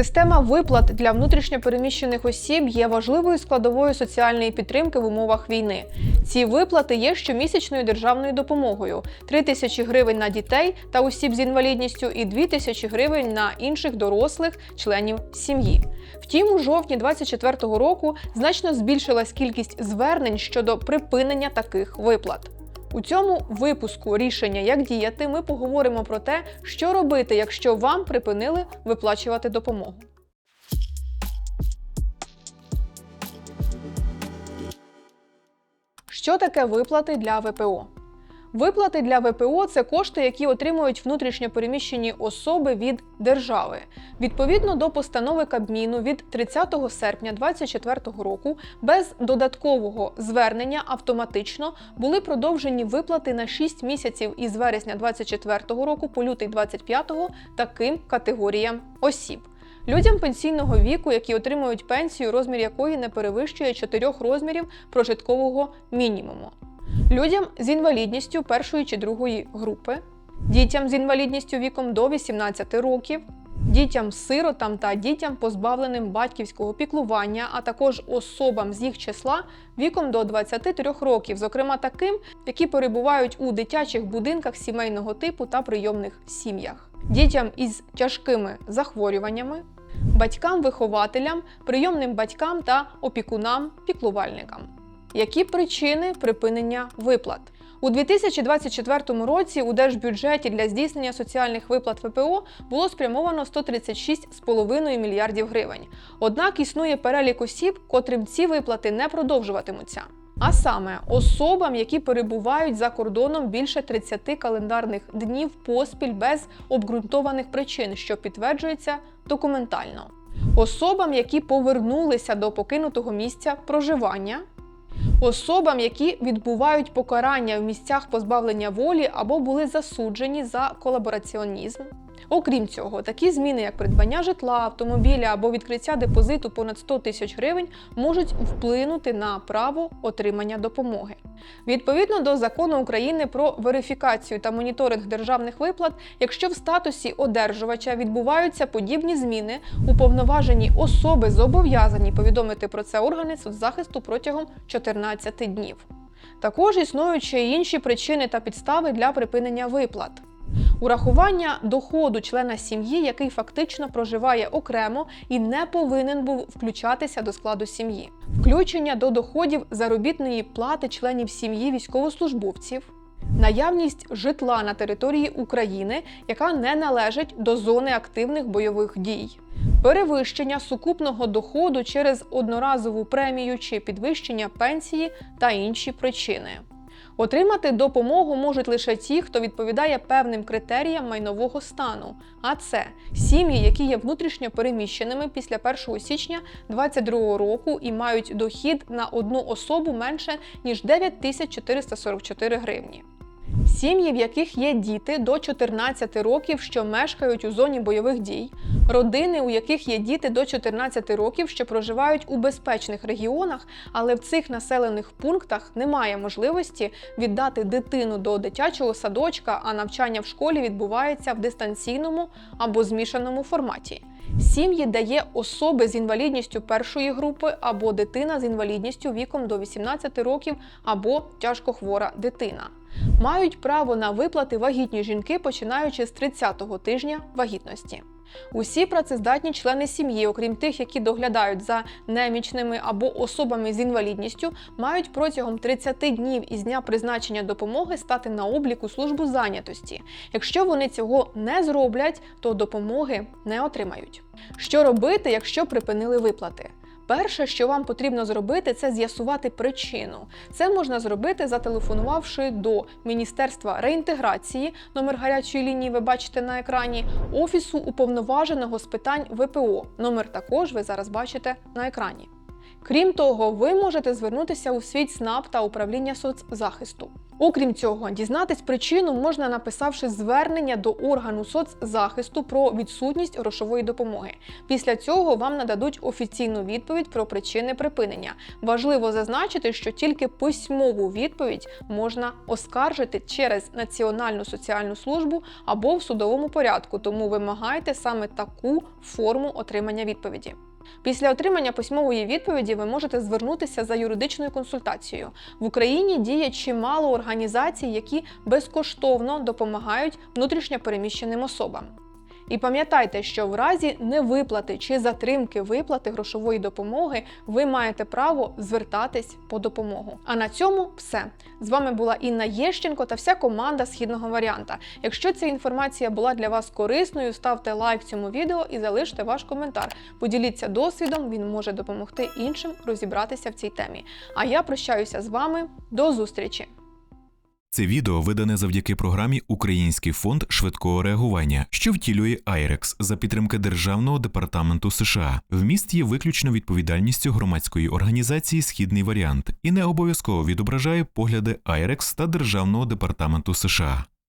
Система виплат для внутрішньопереміщених осіб є важливою складовою соціальної підтримки в умовах війни. Ці виплати є щомісячною державною допомогою: 3 тисячі гривень на дітей та осіб з інвалідністю і 2 тисячі гривень на інших дорослих членів сім'ї. Втім, у жовтні 2024 року значно збільшилась кількість звернень щодо припинення таких виплат. У цьому випуску рішення як діяти ми поговоримо про те, що робити, якщо вам припинили виплачувати допомогу. Що таке виплати для ВПО? Виплати для ВПО це кошти, які отримують внутрішньо переміщені особи від держави. Відповідно до постанови Кабміну від 30 серпня 2024 року без додаткового звернення автоматично були продовжені виплати на 6 місяців із вересня 2024 року по лютий 2025 таким категоріям осіб. Людям пенсійного віку, які отримують пенсію, розмір якої не перевищує 4 розмірів прожиткового мінімуму людям з інвалідністю першої чи другої групи, дітям з інвалідністю віком до 18 років, дітям-сиротам та дітям, позбавленим батьківського піклування, а також особам з їх числа віком до 23 років, зокрема таким, які перебувають у дитячих будинках сімейного типу та прийомних сім'ях, дітям із тяжкими захворюваннями. Батькам-вихователям, прийомним батькам та опікунам-піклувальникам. Які причини припинення виплат? У 2024 році у держбюджеті для здійснення соціальних виплат ВПО було спрямовано 136,5 мільярдів гривень. Однак існує перелік осіб, котрим ці виплати не продовжуватимуться. А саме особам, які перебувають за кордоном більше 30 календарних днів поспіль без обґрунтованих причин, що підтверджується документально. Особам, які повернулися до покинутого місця проживання, особам, які відбувають покарання в місцях позбавлення волі або були засуджені за колабораціонізм. Окрім цього, такі зміни, як придбання житла, автомобіля або відкриття депозиту понад 100 тисяч гривень, можуть вплинути на право отримання допомоги. Відповідно до закону України про верифікацію та моніторинг державних виплат, якщо в статусі одержувача відбуваються подібні зміни, уповноважені особи зобов'язані повідомити про це органи соцзахисту протягом 14 днів. Також існують ще інші причини та підстави для припинення виплат. Урахування доходу члена сім'ї, який фактично проживає окремо і не повинен був включатися до складу сім'ї, включення до доходів заробітної плати членів сім'ї військовослужбовців. Наявність житла на території України, яка не належить до зони активних бойових дій, перевищення сукупного доходу через одноразову премію чи підвищення пенсії та інші причини. Отримати допомогу можуть лише ті, хто відповідає певним критеріям майнового стану. А це сім'ї, які є внутрішньо переміщеними після 1 січня 2022 року і мають дохід на одну особу менше ніж 9444 гривні. Сім'ї, в яких є діти до 14 років, що мешкають у зоні бойових дій, родини, у яких є діти до 14 років, що проживають у безпечних регіонах, але в цих населених пунктах немає можливості віддати дитину до дитячого садочка, а навчання в школі відбувається в дистанційному або змішаному форматі. Сім'ї дає особи з інвалідністю першої групи або дитина з інвалідністю віком до 18 років або тяжкохвора дитина. Мають право на виплати вагітні жінки, починаючи з 30-го тижня вагітності. Усі працездатні члени сім'ї, окрім тих, які доглядають за немічними або особами з інвалідністю, мають протягом 30 днів із дня призначення допомоги стати на обліку службу зайнятості. Якщо вони цього не зроблять, то допомоги не отримають. Що робити, якщо припинили виплати? Перше, що вам потрібно зробити, це з'ясувати причину. Це можна зробити, зателефонувавши до Міністерства реінтеграції, номер гарячої лінії ви бачите на екрані, Офісу уповноваженого з питань ВПО. Номер також ви зараз бачите на екрані. Крім того, ви можете звернутися у свій СНАП та управління соцзахисту. Окрім цього, дізнатись причину можна написавши звернення до органу соцзахисту про відсутність грошової допомоги. Після цього вам нададуть офіційну відповідь про причини припинення. Важливо зазначити, що тільки письмову відповідь можна оскаржити через Національну соціальну службу або в судовому порядку, тому вимагайте саме таку форму отримання відповіді. Після отримання письмової відповіді ви можете звернутися за юридичною консультацією. В Україні діє чимало організацій, які безкоштовно допомагають внутрішньопереміщеним особам. І пам'ятайте, що в разі невиплати чи затримки виплати грошової допомоги ви маєте право звертатись по допомогу. А на цьому все. З вами була Інна Єщенко та вся команда східного варіанта. Якщо ця інформація була для вас корисною, ставте лайк цьому відео і залиште ваш коментар. Поділіться досвідом, він може допомогти іншим розібратися в цій темі. А я прощаюся з вами до зустрічі! Це відео видане завдяки програмі Український фонд швидкого реагування, що втілює IREX за підтримки Державного департаменту США. Вміст є виключно відповідальністю громадської організації Східний варіант і не обов'язково відображає погляди IREX та Державного департаменту США.